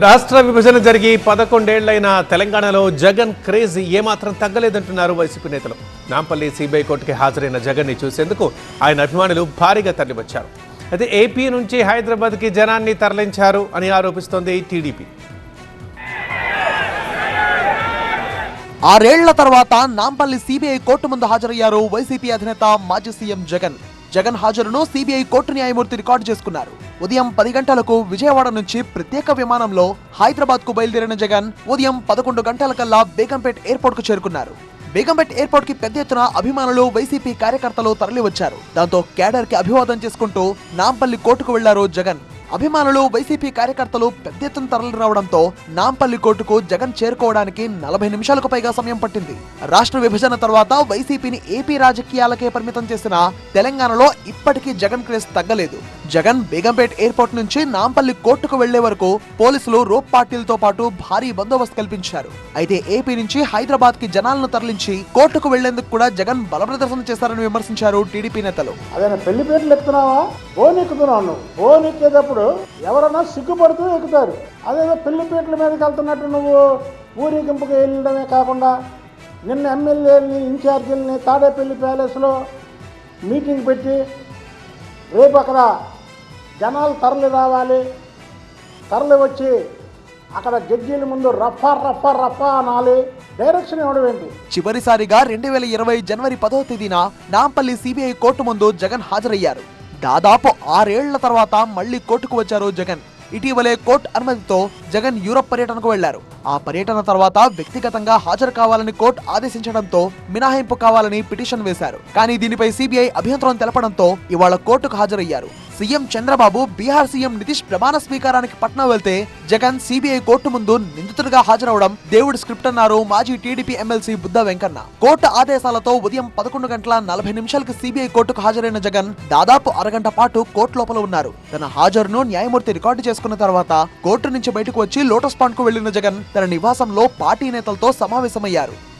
రాష్ట్ర విభజన జరిగి పదకొండేళ్ళైన తెలంగాణలో జగన్ క్రేజ్ ఏమాత్రం తగ్గలేదంటున్నారు వైసీపీ నేతలు. నాంపల్లి సిబిఐ కోర్టుకి హాజరైన జగన్ని చూసేందుకు ఆయన అభిమానులు భారీగా తరలివచ్చారు. అయితే ఏపీ నుంచి హైదరాబాద్కి జనాన్ని తరలించారు అని ఆరోపిస్తోంది టీడీపీ. ఆరేళ్ళ తర్వాత నాంపల్లి సిబిఐ కోర్టు ముందు హాజరయ్యారు వైసీపీ అధినేత మాజీ సీఎం జగన్. జగన్ హాజరును సిబిఐ కోర్టు న్యాయమూర్తి రికార్డు చేసుకున్నారు. ఉదయం పది గంటలకు విజయవాడ నుంచి ప్రత్యేక విమానంలో హైదరాబాద్కు బయలుదేరిన జగన్ ఉదయం పదకొండు గంటలకల్లా బేగంపేట్ ఎయిర్పోర్ట్కు చేరుకున్నారు. బేగంపేట్ ఎయిర్పోర్ట్కి పెద్ద ఎత్తున అభిమానులు వైసీపీ కార్యకర్తలు తరలివచ్చారు. దాంతో కేడర్కి అభివాదం చేసుకుంటూ నాంపల్లి కోర్టుకు వెళ్ళారు జగన్. అభిమానులు వైసీపీ కార్యకర్తలు పెద్ద ఎత్తున తరలి రావడంతో నాంపల్లి కోర్టుకు జగన్ చేరుకోవడానికి నలభై నిమిషాలకు పైగా సమయం పట్టింది. రాష్ట్ర విభజన తర్వాత వైసీపీని ఏపీ రాజకీయాలకే పరిమితం చేసిన తెలంగాణలో ఇప్పటికీ జగన్ క్రేజ్ తగ్గలేదు. జగన్ బేగంపేట్ ఎయిర్పోర్ట్ నుంచి నాంపల్లి కోర్టుకు వెళ్ళే వరకు పోలీసులు రోప్ పార్టీలతో పాటు భారీ బందోబస్తు కల్పించారు. అయితే ఏపీ నుంచి హైదరాబాద్కి జనాలను తరలించి కోర్టుకు వెళ్ళేందుకు కూడా జగన్ బలప్రదర్శన చేశారని విమర్శించారు టీడీపీ నేతలు. పెళ్ళి పేర్లు ఎక్కుతున్నావా ఫోన్ నువ్వు ఫోన్ ఎక్కేటప్పుడు ఎవరన్నా సిగ్గుపడుతూ ఎక్కుతారు. అదేదో పెళ్ళి పీటల మీదకి వెళ్తున్నట్టు నువ్వు ఊరేగింపుకి వెళ్ళడమే కాకుండా నిన్న ఎమ్మెల్యేలని ఇన్ఛార్జీలని తాడేపల్లి ప్యాలెస్లో మీటింగ్ పెట్టి రేపు అక్కడ జనాలు తరలి రావాలి. తరలి వచ్చి అక్కడ జడ్జీల ముందు రఫా రఫా రఫా అనాలి. డైరెక్షన్ ఇవ్వడం ఏంటి? చివరిసారిగా రెండు వేల ఇరవై జనవరి పదో తేదీన నాంపల్లి సిబిఐ కోర్టు ముందు జగన్ హాజరయ్యారు. దాదాపు ఆరేళ్ళ తర్వాత మళ్ళీ కోర్టుకు వచ్చారు జగన్. ఇటీవలే కోర్టు అనుమతితో జగన్ యూరప్ పర్యటనకు వెళ్ళారు. ఆ పర్యటన తర్వాత వ్యక్తిగతంగా హాజరు కావాలని కోర్టు ఆదేశించడంతో మినహాయింపు కావాలని పిటిషన్ వేశారు. కానీ దీనిపై సిబిఐ అభ్యంతరం తెలపడంతో ఇవాళ కోర్టుకు హాజరయ్యారు. సీఎం చంద్రబాబు బీహార్ సీఎం నితీష్ ప్రమాణ స్వీకారానికి పట్నం వెళ్తే జగన్ సిబిఐ కోర్టు ముందు నిందితుడిగా హాజరవడం దేవుడి స్క్రిప్ట్ అన్నారు మాజీ TDP MLC Buddha Venkanna. Court ఆదేశాలతో ఉదయం పదకొండు గంటల నలభై నిమిషాలకు సిబిఐ కోర్టుకు హాజరైన జగన్ దాదాపు అరగంట పాటు కోర్టు లోపల ఉన్నారు. తన హాజరును న్యాయమూర్తి రికార్డు చేసుకున్న తర్వాత కోర్టు నుంచి బయటకు వచ్చి లోటస్ పాండ్కు వెళ్ళిన జగన్ తన నివాసంలో పార్టీ నేతలతో సమావేశమయ్యారు.